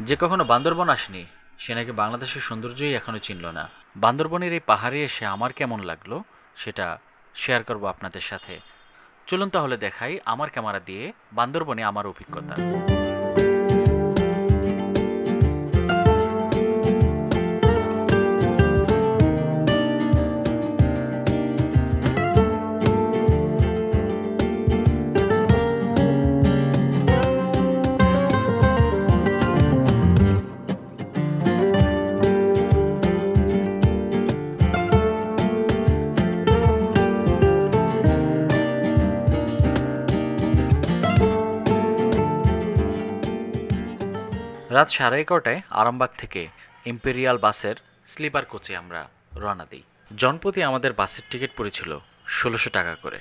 যে কখনো বান্দরবন আসেনি, সে নাকি বাংলাদেশের সৌন্দর্যই এখনও চিনল না। বান্দরবনের এই পাহাড়ে এসে আমার কেমন লাগল, সেটা শেয়ার করব আপনাদের সাথে। চলুন তাহলে দেখাই আমার ক্যামেরা দিয়ে বান্দরবনে আমার অভিজ্ঞতা। রাত সাড়ে এগারোটায় আরামবাগ থেকে ইম্পেরিয়াল বাসের স্লিপার কোচে আমরা রওনা দিই। জনপ্রতি আমাদের বাসের টিকিট পড়েছিল ষোলোশো টাকা করে।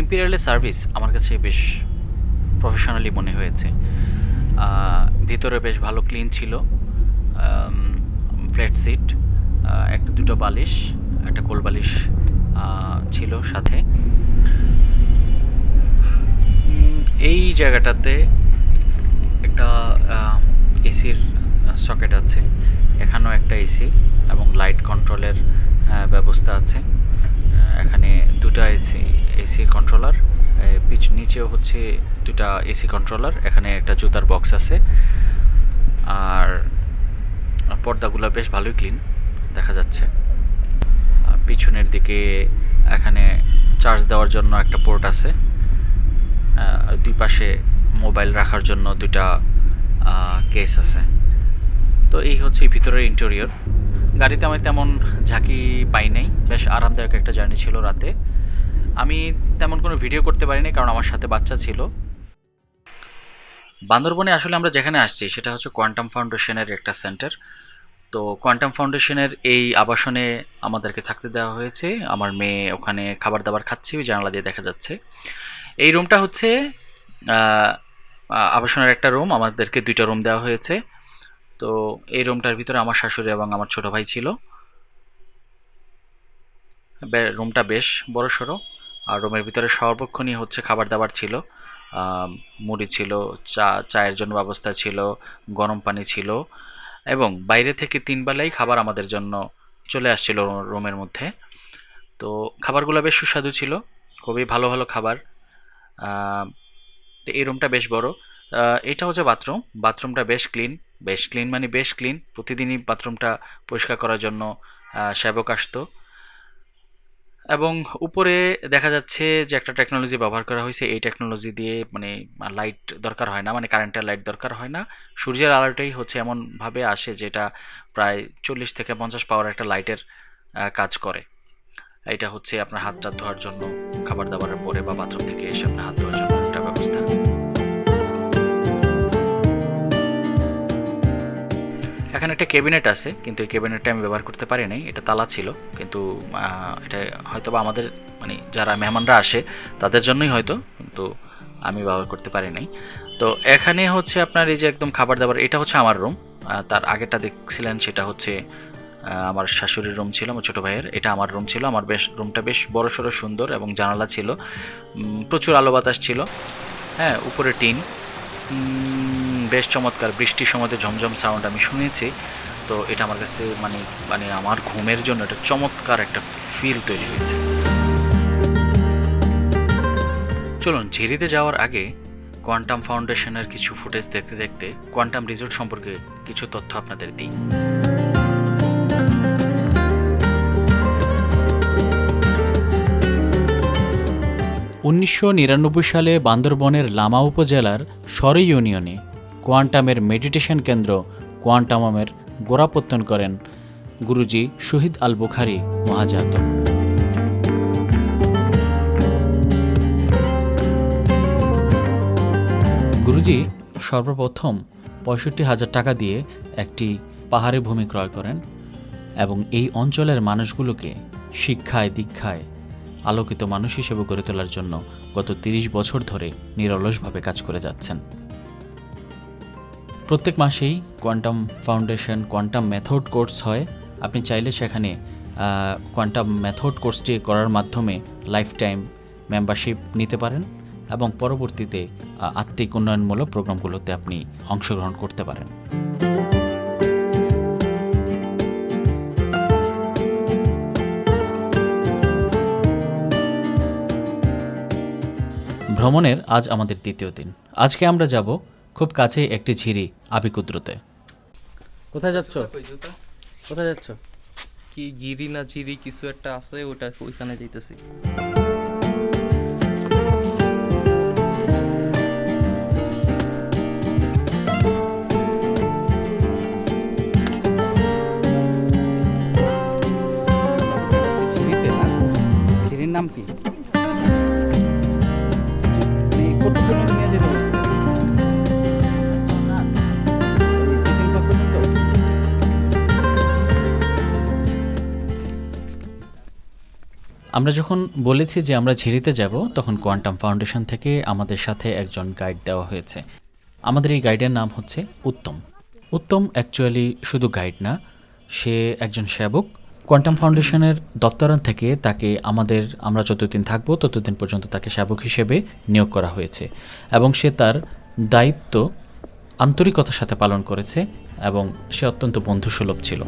ইম্পেরিয়ালের সার্ভিস আমার কাছে বেশ প্রফেশনালি মনে হয়েছে। ভিতরে বেশ ভালো ক্লিন ছিল। ফ্ল্যাট সিট একটা দুটো বালিশ, একটা কোল বালিশ ছিল সাথে। এই জায়গাটাতে একটা এসির সকেট আছে। এখানেও একটা এসি এবং লাইট কন্ট্রোলের ব্যবস্থা আছে। এখানে দুটা এসি এসি কন্ট্রোলার পিছ, নিচেও হচ্ছে দুটা এসি কন্ট্রোলার, এখানে একটা জুতার বক্স আছে। আর পর্দাগুলো বেশ ভালোই ক্লিন, দেখা যাচ্ছে। পিছনের দিকে এখানে চার্জ দেওয়ার জন্য একটা পোর্ট আছে। দুই পাশে মোবাইল রাখার জন্য দুইটা কেস আছে। তো এই হচ্ছে ভিতরের ইন্টেরিয়র গাড়িতে আমি তেমন ঝাঁকি পাই নাই। বেশ আরামদায়ক একটা জার্নি ছিল রাতে। আমি তেমন কোনো ভিডিও করতে পারিনি কারণ আমার সাথে বাচ্চা ছিল। বান্দরবনে আসলে আমরা যেখানে আসছি সেটা হচ্ছে কোয়ান্টাম ফাউন্ডেশনের একটা সেন্টার তো কোয়ান্টাম ফাউন্ডেশনের এই আবাসনে আমাদেরকে থাকতে দেওয়া হয়েছে। আমার মেয়ে ওখানে খাবার দাবার খাচ্ছে, ওই জানালা দিয়ে দেখা যাচ্ছে। এই রুমটা হচ্ছে আবাসনের একটা রুম, আমাদেরকে দুইটা রুম দেওয়া হয়েছে। তো এই রুমটার ভিতরে আমার শাশুড়ি এবং আমার ছোট ভাই ছিল। রুমটা বেশ বড় সড়ো, আর রুমের ভিতরে সর্বক্ষণই হচ্ছে খাবার দাবার ছিল মুড়ি ছিল, চা, চায়ের জন্য ব্যবস্থা ছিল, গরম পানি ছিল, এবং বাইরে থেকে তিন বেলাই খাবার আমাদের জন্য চলে আসছিল রুমের মধ্যে। তো খাবারগুলো বেশ সুস্বাদু ছিল, খুবই ভালো ভালো খাবার। তো এই রুমটা বেশ বড়। এটা হচ্ছে বাথরুম বাথরুমটা বেশ ক্লিন বেশ ক্লিন মানে বেশ ক্লিন প্রতিদিনই বাথরুমটা পরিষ্কার করার জন্য সেবক আসতো। এবং উপরে দেখা যাচ্ছে যে একটা টেকনোলজি ব্যবহার করা হয়েছে। এই টেকনোলজি দিয়ে মানে লাইট দরকার হয় না মানে কারেন্টের লাইট দরকার হয় না। সূর্যের আলোটাই হচ্ছে এমনভাবে আসে যেটা প্রায় চল্লিশ থেকে পঞ্চাশ পাওয়ার একটা লাইটের কাজ করে। এটা হচ্ছে আপনার হাতটা ধোয়ার জন্য, খাবার দাবারের পরে বা বাথরুম থেকে এসে আপনার হাত এখানে একটা ক্যাবিনেট আছে, কিন্তু এই ক্যাবিনেটটা আমি ব্যবহার করতে পারি নাই। এটা তালা ছিল, কিন্তু এটা হয়তো বা আমাদের মানে যারা মেহমানরা আসে, তাদের জন্যই হয়তো, কিন্তু আমি ব্যবহার করতে পারি নাই। তো এখানে হচ্ছে আপনার এই যে একদম খাবার দাবার, এটা হচ্ছে আমার রুম তার আগেরটা দেখছিলেন, সেটা হচ্ছে আমার শাশুড়ির রুম ছিল, আমার ছোটো ভাইয়ের। এটা আমার রুম ছিল, আমার বেশ রুমটা বেশ বড় সড়ো সুন্দর এবং জানালা ছিল। প্রচুর আলো বাতাস ছিল। হ্যাঁ উপরে টিন। বেশ চমৎকার বৃষ্টির সময় ঝমঝম সাউন্ড আমি শুনেছি। তো এটা আমার কাছে মানে মানে আমার ঘুমের জন্য এটা চমৎকার একটা ফিল তৈরি হয়েছে। চলুন, ঝিরিতে যাওয়ার আগে কোয়ান্টাম ফাউন্ডেশনের কিছু ফুটেজ দেখতে দেখতে কোয়ান্টাম রিসোর্ট সম্পর্কে কিছু তথ্য আপনাদের দিই। উনিশশো নিরানব্বই সালে বান্দরবনের লামা উপজেলার সরি ইউনিয়নে কোয়ান্টামের মেডিটেশন কেন্দ্র কোয়ান্টামের গোড়াপত্তন করেন গুরুজি শহীদ আল বুখারি মহাজাত। গুরুজি সর্বপ্রথম পঁয়ষট্টি হাজার টাকা দিয়ে একটি পাহাড়ি ভূমি ক্রয় করেন এবং এই অঞ্চলের মানুষগুলোকে শিক্ষায়, দীক্ষায় আলোকিত মানুষ হিসেবে গড়ে তোলার জন্য গত তিরিশ বছর ধরে নিরলসভাবে কাজ করে যাচ্ছেন। প্রত্যেক মাসেই quantum foundation, quantum method course হয়। আপনি চাইলে সেখানে কোয়ান্টাম মেথড কোর্সটি করার মাধ্যমে লাইফ টাইম মেম্বারশিপ নিতে পারেন এবং পরবর্তীতে আত্মিক উন্নয়নমূলক প্রোগ্রামগুলোতে আপনি অংশগ্রহণ করতে পারেন। ভ্রমণের আজ আমাদের তৃতীয় দিন। আজকে আমরা যাব খুব কাছে একটি ঝিরি আবিকুদ্রুতে। কোথায় যাচ্ছ? কোথায় যাচ্ছ? কি গিরি না ঝিরি কিছু একটা আছে ওটা ওইখানে যাইতেছি। আমরা যখন বলেছি যে আমরা ঝিরিতে যাব, তখন কোয়ান্টাম ফাউন্ডেশন থেকে আমাদের সাথে একজন গাইড দেওয়া হয়েছে। আমাদের এই গাইডের নাম হচ্ছে উত্তম। উত্তম অ্যাকচুয়ালি শুধু গাইড না, সে একজন সেবক। কোয়ান্টাম ফাউন্ডেশনের দপ্তরান থেকে তাকে আমাদের, আমরা যতদিন থাকব ততদিন পর্যন্ত তাকে সেবক হিসেবে নিয়োগ করা হয়েছে। এবং সে তার দায়িত্ব আন্তরিকতার সাথে পালন করেছে এবং সে অত্যন্ত বন্ধুসুলভ ছিল।